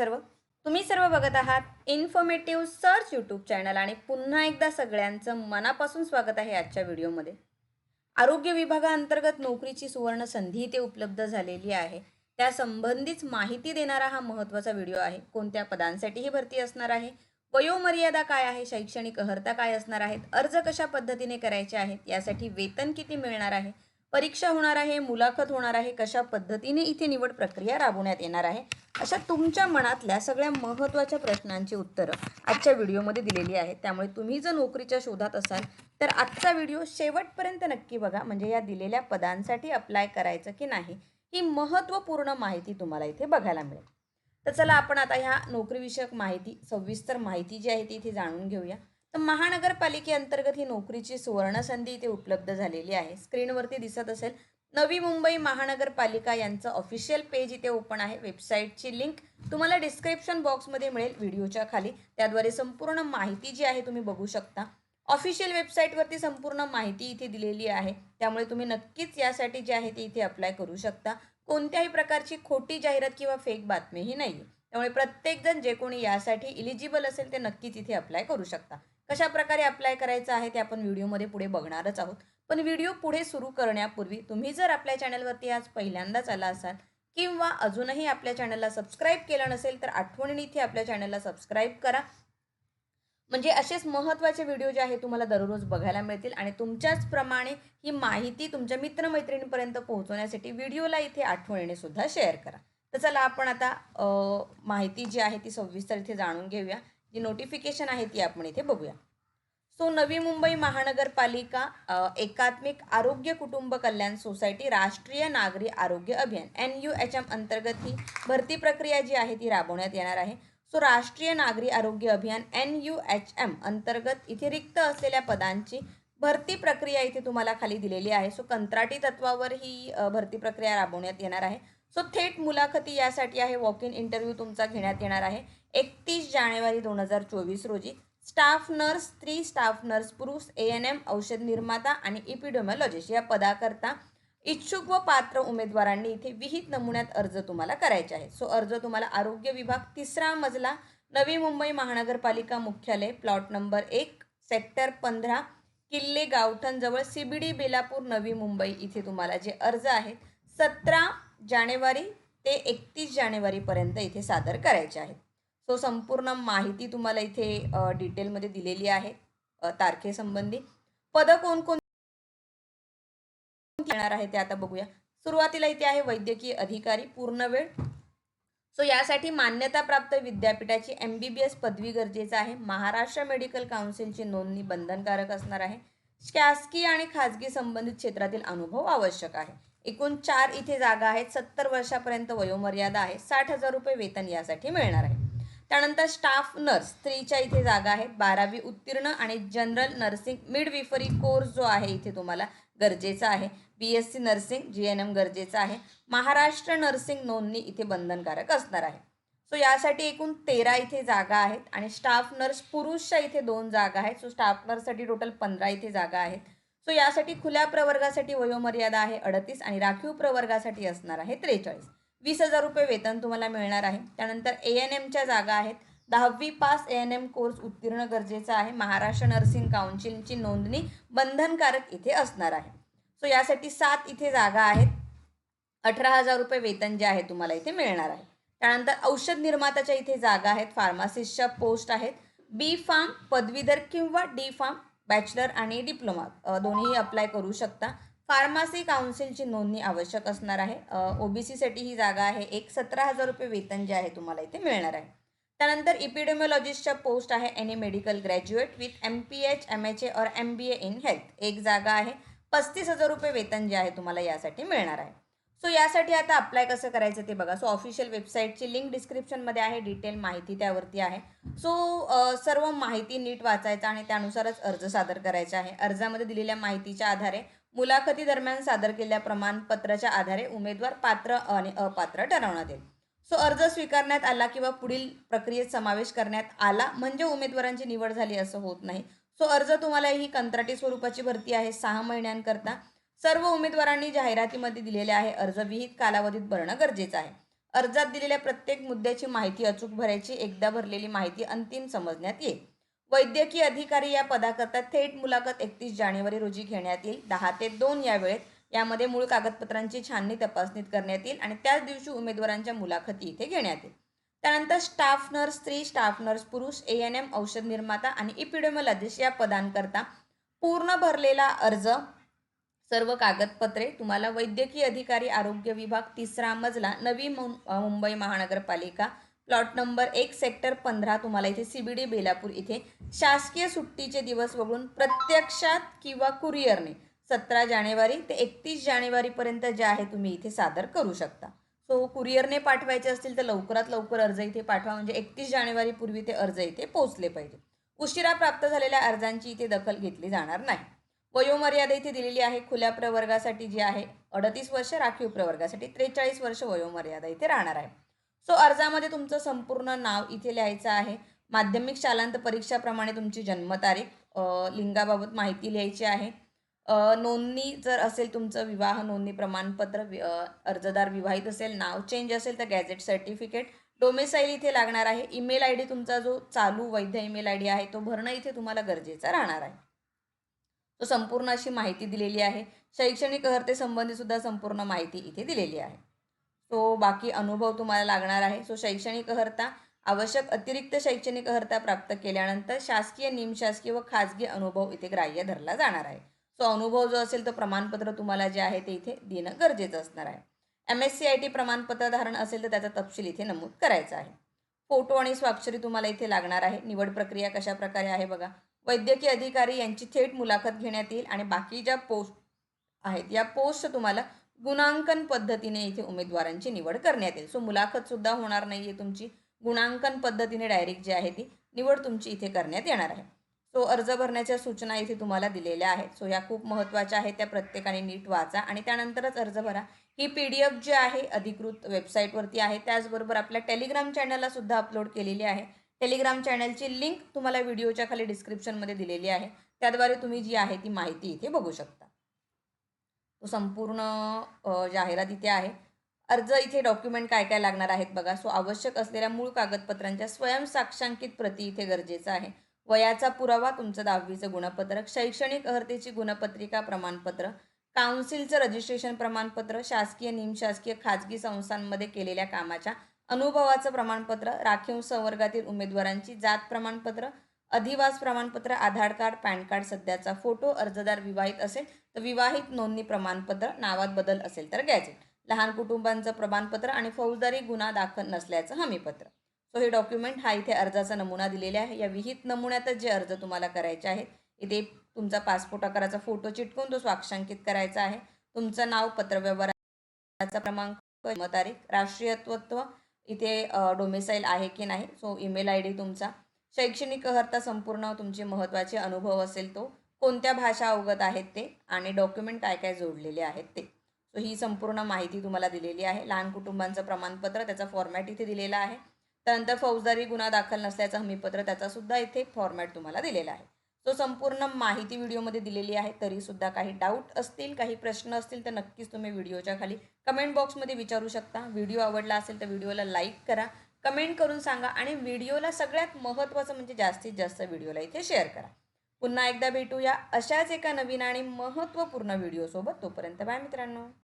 सर्व. तुम्ही सर्व बघत आहात इन्फॉर्मेटिव्ह सर्च यूट्यूब चॅनल आणि पुन्हा एकदा सगळ्यांचं मनापासून स्वागत आहे आजच्या व्हिडिओमध्ये. आरोग्य विभागाअंतर्गत नोकरीची सुवर्ण संधी इथे उपलब्ध झालेली आहे. त्या संबंधीच माहिती देणारा हा महत्त्वाचा व्हिडिओ आहे. कोणत्या पदांसाठी ही भरती असणार आहे? वयोमर्यादा काय आहे? शैक्षणिक अर्हता काय असणार आहेत? अर्ज कशा पद्धतीने करायचे आहेत? यासाठी वेतन किती मिळणार आहे? परीक्षा होणार आहे मुलाखत होणार आहे कशा पद्धतीने इथे निवड प्रक्रिया राबवण्यात येणार आहे? अशा तुमच्या मनातल्या सगळ्या महत्त्वाच्या प्रश्नांची उत्तरं आजच्या व्हिडिओमध्ये दिलेली आहेत. त्यामुळे तुम्ही जर नोकरीच्या शोधात असाल तर आजचा व्हिडिओ शेवटपर्यंत नक्की बघा. म्हणजे या दिलेल्या पदांसाठी अप्लाय करायचं की नाही ही महत्त्वपूर्ण माहिती तुम्हाला इथे बघायला मिळेल. तर चला आपण आता ह्या नोकरीविषयक माहिती सविस्तर माहिती जी आहे ती इथे जाणून घेऊया. तर महानगरपालिकेअंतर्गत ही नोकरीची सुवर्ण संधी इथे उपलब्ध झालेली आहे. स्क्रीनवरती दिसत असेल नवी मुंबई महानगरपालिका यांचं ऑफिशियल पेज इथे ओपन आहे. वेबसाईटची लिंक तुम्हाला डिस्क्रिप्शन बॉक्समध्ये मिळेल व्हिडिओच्या खाली. त्याद्वारे संपूर्ण माहिती जी आहे तुम्ही बघू शकता. ऑफिशियल वेबसाईटवरती संपूर्ण माहिती इथे दिलेली आहे. त्यामुळे तुम्ही नक्कीच यासाठी जे आहे ते इथे अप्लाय करू शकता. कोणत्याही प्रकारची खोटी जाहिरात किंवा फेक बातमीही नाही त्यामुळे प्रत्येकजण जे कोणी यासाठी इलिजिबल असेल ते नक्कीच इथे अप्लाय करू शकता. कशा प्रकारे अप्लाय करायचं आहे ते आपण व्हिडिओमध्ये पुढे बघणारच आहोत. पण व्हिडिओ पुढे सुरू करण्यापूर्वी तुम्ही जर आपल्या चॅनलवरती आज पहिल्यांदाच आला असाल किंवा अजूनही आपल्या चॅनलला सबस्क्राईब केलं नसेल तर आठवणीने इथे आपल्या चॅनलला सबस्क्राईब करा. म्हणजे असेच महत्त्वाचे व्हिडिओ जे आहे तुम्हाला दररोज बघायला मिळतील आणि तुमच्याच प्रमाणे ही माहिती तुमच्या मित्रमैत्रिणींपर्यंत पोहोचवण्यासाठी व्हिडिओला इथे आठवणीने सुद्धा शेअर करा. तर चला आपण आता माहिती जी आहे ती सविस्तर इथे जाणून घेऊया. जी नोटिफिकेशन आहे ती आपण इथे बघूया. सो नवी मुंबई महानगरपालिका एकात्मिक आरोग्य कुटुंब कल्याण सोसायटी राष्ट्रीय नागरी आरोग्य अभियान एन यू एच एम अंतर्गत ही भरती प्रक्रिया जी आहे ती राबवण्यात येणार आहे. सो राष्ट्रीय नागरी आरोग्य अभियान एन यू एच एम अंतर्गत इथे रिक्त असलेल्या पदांची भरती प्रक्रिया इथे तुम्हाला खाली दिलेली आहे. सो कंत्राटी तत्वावर ही भरती प्रक्रिया राबवण्यात येणार आहे. सो थेट मुलाखती यासाठी आहे. वॉक इन इंटरव्ह्यू तुमचा घेण्यात येणार आहे. एकतीस जानेवारी दोन हजार चोवीस रोजी स्टाफ नर्स स्त्री स्टाफ नर्स पुरुष ए एन एम औषध निर्माता आणि इपिडोमॉलॉजिस्ट या पदाकरता इच्छुक व पात्र उमेदवारांनी इथे विहित नमुन्यात अर्ज तुम्हाला करायचे आहे सो अर्ज तुम्हाला आरोग्य विभाग तिसरा मजला नवी मुंबई महानगरपालिका मुख्यालय प्लॉट नंबर एक सेक्टर पंधरा किल्ले गावठणजवळ C B D Belapur Navi Mumbai इथे तुम्हाला जे अर्ज आहेत सतरा जानेवारी ते एकतीस जानेवारीपर्यंत इथे सादर करायचे आहेत. सो संपूर्ण माहिती तुम्हाला इथे डिटेलमध्ये दिलेली आहे तारखेसंबंधी. पदं कोणकोण येणार आहे ते आता बघूया. सुरुवातीला इथे आहे वैद्यकीय अधिकारी पूर्ण वेळ. सो यासाठी मान्यताप्राप्त विद्यापीठाची एम बी बी एस पदवी गरजेचं आहे. महाराष्ट्र मेडिकल काउन्सिलची नोंदणी बंधनकारक असणार आहे. शासकीय आणि खाजगी संबंधित क्षेत्रातील अनुभव आवश्यक आहे. एकूण चार इथे जागा आहेत. सत्तर वर्षापर्यंत वयोमर्यादा आहे. साठ हजार रुपये वेतन यासाठी मिळणार आहे. त्यानंतर स्टाफ नर्स स्त्रीच्या इथे जागा आहेत. बारावी उत्तीर्ण आणि जनरल नर्सिंग मिडविफरी कोर्स जो आहे इथे तुम्हाला गरजेचा आहे. B S C nursing G N M गरजेचं आहे. महाराष्ट्र नर्सिंग नोंदणी इथे बंधनकारक असणार आहे. सो यासाठी एकूण तेरा इथे जागा आहेत आणि स्टाफ नर्स पुरुषच्या इथे दोन जागा आहेत. सो स्टाफ नर्ससाठी टोटल पंधरा इथे जागा आहेत. सो यासाठी खुल्या प्रवर्गासाठी वयोमर्यादा आहे अडतीस आणि राखीव प्रवर्गासाठी असणार आहे त्रेचाळीस. वीस हजार रुपये वेतन तुम्हाला मिळणार आहे. त्यानंतर ए एन एमच्या जागा आहेत. दहावी pass A N M course उत्तीर्ण गरजेचा आहे. महाराष्ट्र नर्सिंग काउन्सिलची नोंदणी बंधनकारक इथे असणार आहे. सो यासाठी सात इथे जागा आहेत. अठरा हजार रुपये वेतन जे आहे तुम्हाला इथे मिळणार आहे. त्यानंतर औषध निर्मात्याच्या इथे जागा आहेत. फार्मासिस्टच्या पोस्ट आहेत. बी फार्म पदवीधर किंवा डी फार्म बॅचलर आणि डिप्लोमा दोन्ही अप्लाय करू शकता. फार्मसी काउन्सिलची नोंदणी आवश्यक असणार आहे. ओबीसीसाठी ही जागा आहे. एक सतरा हजार रुपये वेतन जे आहे तुम्हाला इथे मिळणार आहे. त्यानंतर इपिडेमिओलॉजिस्टच्या पोस्ट आहे. Any medical graduate with M P H M H A और M B A in health एक जागा आहे. पस्तीस हजार रुपये वेतन जे आहे तुम्हाला यासाठी मिळणार आहे. सो यासाठी आता अप्लाय कसं करायचं ते बघा. सो ऑफिशियल वेबसाईटची लिंक डिस्क्रिप्शनमध्ये आहे डिटेल माहिती त्यावरती आहे. सो सर्व माहिती नीट वाचायचा आणि त्यानुसारच अर्ज सादर करायचा आहे. अर्जामध्ये दिलेल्या माहितीच्या आधारे मुलाखती दरम्यान सादर केलेल्या प्रमाणपत्राच्या आधारे उमेदवार पात्र आणि अपात्र ठरवण्यात येईल. सो अर्ज स्वीकारण्यात आला किंवा पुढील प्रक्रियेत समावेश करण्यात आला म्हणजे उमेदवारांची निवड झाली असं होत नाही. सो अर्ज तुम्हाला ही कंत्राटी स्वरूपाची भरती आहे. सहा महिन्यांकरता सर्व उमेदवारांनी जाहिरातीमध्ये दिलेले आहे अर्ज. विहित कालावधीत भरणं गरजेचं आहे. अर्जात दिलेल्या प्रत्येक मुद्द्याची माहिती अचूक भरायची एकदा भरलेली माहिती अंतिम समजण्यात येईल. वैद्यकीय अधिकारी या पदाकरता थेट मुलाखत एकतीस जानेवारी रोजी घेण्यात येईल. दहा ते दोन या वेळेत यामध्ये मूळ कागदपत्रांची छाननी तपासणीत करण्यात येईल आणि त्याच दिवशी उमेदवारांच्या मुलाखती इथे घेण्यात येईल. त्यानंतर स्टाफ नर्स स्त्री स्टाफ नर्स पुरुष ए एन एम औषध निर्माता आणि इपिडेमॉलॉजिस्ट या पदांकरता पूर्ण भरलेला अर्ज सर्व कागदपत्रे तुम्हाला वैद्यकीय अधिकारी आरोग्य विभाग तिसरा मजला नवी मुंबई महानगरपालिका प्लॉट नंबर एक सेक्टर पंधरा तुम्हाला इथे सी बी डी बेलापूर इथे. शासकीय सुट्टीचे दिवस वगळून प्रत्यक्षात किंवा कुरिअरने सतरा जानेवारी ते एकतीस जानेवारीपर्यंत जे आहे तुम्ही इथे सादर करू शकता. सो कुरिअरने पाठवायचे असतील तर लवकरात लवकर अर्ज इथे पाठवा म्हणजे एकतीस जानेवारीपूर्वी ते अर्ज इथे पोहोचले पाहिजे. उशिरा प्राप्त झालेल्या अर्जांची इथे दखल घेतली जाणार नाही. वयोमर्यादा इथे दिलेली आहे. खुल्या प्रवर्गासाठी जी आहे अडतीस वर्ष राखीव प्रवर्गासाठी त्रेचाळीस वर्ष वयोमर्यादा इथे राहणार आहे. सो अर्जामध्ये तुमचं संपूर्ण नाव इथे लिहायचं आहे. माध्यमिक शालांत परीक्षाप्रमाणे तुमची जन्मतारीख लिंगाबाबत माहिती लिहायची आहे. नोंदणी जर असेल तुमचं विवाह नोंदणी प्रमाणपत्र वि- अर्जदार विवाहित असेल नाव चेंज असेल तर गॅझेट सर्टिफिकेट डोमेसाईल इथे लागणार आहे. ईमेल आय डी तुमचा जो चालू वैध ईमेल आय डी आहे तो भरणं इथे तुम्हाला गरजेचा राहणार आहे. तो संपूर्ण अशी माहिती दिलेली आहे. शैक्षणिक अर्हते सुद्धा संपूर्ण माहिती इथे दिलेली आहे. सो बाकी अनुभव तुम्हाला लागणार आहे. सो शैक्षणिक अर्हता आवश्यक अतिरिक्त शैक्षणिक अर्हता प्राप्त केल्यानंतर शासकीय निमशासकीय व खाजगी अनुभव इथे ग्राह्य धरला जाणार आहे. सो अनुभव जो असेल तो प्रमाणपत्र तुम्हाला जे आहे ते इथे देणं गरजेचं असणार आहे. M S C I T प्रमाणपत्र धारण असेल तर त्याचा तपशील इथे नमूद करायचा आहे. फोटो आणि स्वाक्षरी तुम्हाला इथे लागणार आहे. निवड प्रक्रिया कशा प्रकारे आहे बघा. वैद्यकीय अधिकारी यांची थेट मुलाखत घेण्यात येईल आणि बाकी ज्या पोस्ट आहेत या पोस्ट तुम्हाला गुणांकन पद्धतीने इथे उमेदवारांची निवड करण्यात येईल. सो मुलाखतसुद्धा होणार नाही आहे तुमची. गुणांकन पद्धतीने डायरेक्ट जी आहे ती निवड तुमची इथे करण्यात येणार आहे. सो अर्ज भरण्याच्या सूचना इथे तुम्हाला दिलेल्या आहेत. सो ह्या खूप महत्त्वाच्या आहेत त्या प्रत्येकाने नीट वाचा आणि त्यानंतरच अर्ज भरा. ही पी डी एफ जी आहे अधिकृत वेबसाईटवरती आहे. त्याचबरोबर आपल्या टेलिग्राम चॅनलला सुद्धा अपलोड केलेली आहे. टेलिग्राम चॅनलची लिंक तुम्हाला व्हिडिओच्या खाली डिस्क्रिप्शनमध्ये दिलेली आहे. त्याद्वारे तुम्ही जी आहे ती माहिती इथे बघू शकता. तो संपूर्ण जाहिरात इथे आहे. अर्ज इथे डॉक्युमेंट काय काय लागणार आहेत बघा. सो आवश्यक असलेल्या मूळ कागदपत्रांच्या स्वयंसाक्षांकित प्रती इथे गरजेचं आहे. वयाचा पुरावा तुमचं दहावीचं गुणपत्रक शैक्षणिक अर्हतेची गुणपत्रिका प्रमाणपत्र काउन्सिलचं रजिस्ट्रेशन प्रमाणपत्र शासकीय निमशासकीय खाजगी संस्थांमध्ये केलेल्या कामाच्या अनुभवाचं प्रमाणपत्र राखीव संवर्गातील उमेदवारांची जात प्रमाणपत्र अधिवास प्रमाणपत्र आधार कार्ड पॅन कार्ड सध्याचा फोटो अर्जदार विवाहित असेल तर विवाहित नोंदणी प्रमाणपत्र नावात बदल असेल तर गॅजेट लहान कुटुंबांचं प्रमाणपत्र आणि फौजदारी गुन्हा दाखल नसल्याचं हमीपत्र. सो हे डॉक्युमेंट हा इथे अर्जाचा नमुना दिलेला आहे. या विहित नमुन्यातच जे अर्ज तुम्हाला करायचे आहेत इथे तुमचा पासपोर्ट आकाराचा फोटो चिटकून तो स्वाक्षांकित करायचा आहे. तुमचं नाव पत्रव्यवहाराचा क्रमांक जन्मतारीख राष्ट्रीयत्वत्व इथे डोमेसाईल आहे की नाही? सो ईमेल आय डी तुमचा. शैक्षणिक अर्हता संपूर्ण तुमचे महत्त्वाचे अनुभव असेल तो. कोणत्या भाषा अवगत आहेत ते? आणि डॉक्युमेंट काय काय जोडलेले आहेत ते? सो ही संपूर्ण माहिती तुम्हाला दिलेली आहे. लहान कुटुंबांचं प्रमाणपत्र त्याचा फॉर्मॅट इथे दिलेला आहे. त्यानंतर फौजदारी गुन्हा दाखल नसल्याचं हमीपत्र त्याचासुद्धा इथे फॉर्मॅट तुम्हाला दिलेला आहे. सो संपूर्ण माहिती व्हिडिओमध्ये दिलेली आहे तरीसुद्धा काही डाऊट असतील काही प्रश्न असतील तर नक्कीच तुम्ही व्हिडिओच्या खाली कमेंट बॉक्समध्ये विचारू शकता. व्हिडिओ आवडला असेल तर व्हिडिओला लाईक करा कमेंट करून सांगा आणि व्हिडिओला सगळ्यात महत्त्वाचं म्हणजे जास्तीत जास्त व्हिडिओला इथे शेअर करा. पुन्हा एकदा भेटूया अशाच एका नवीन आणि महत्त्वपूर्ण व्हिडिओसोबत. तोपर्यंत बाय मित्रांनो.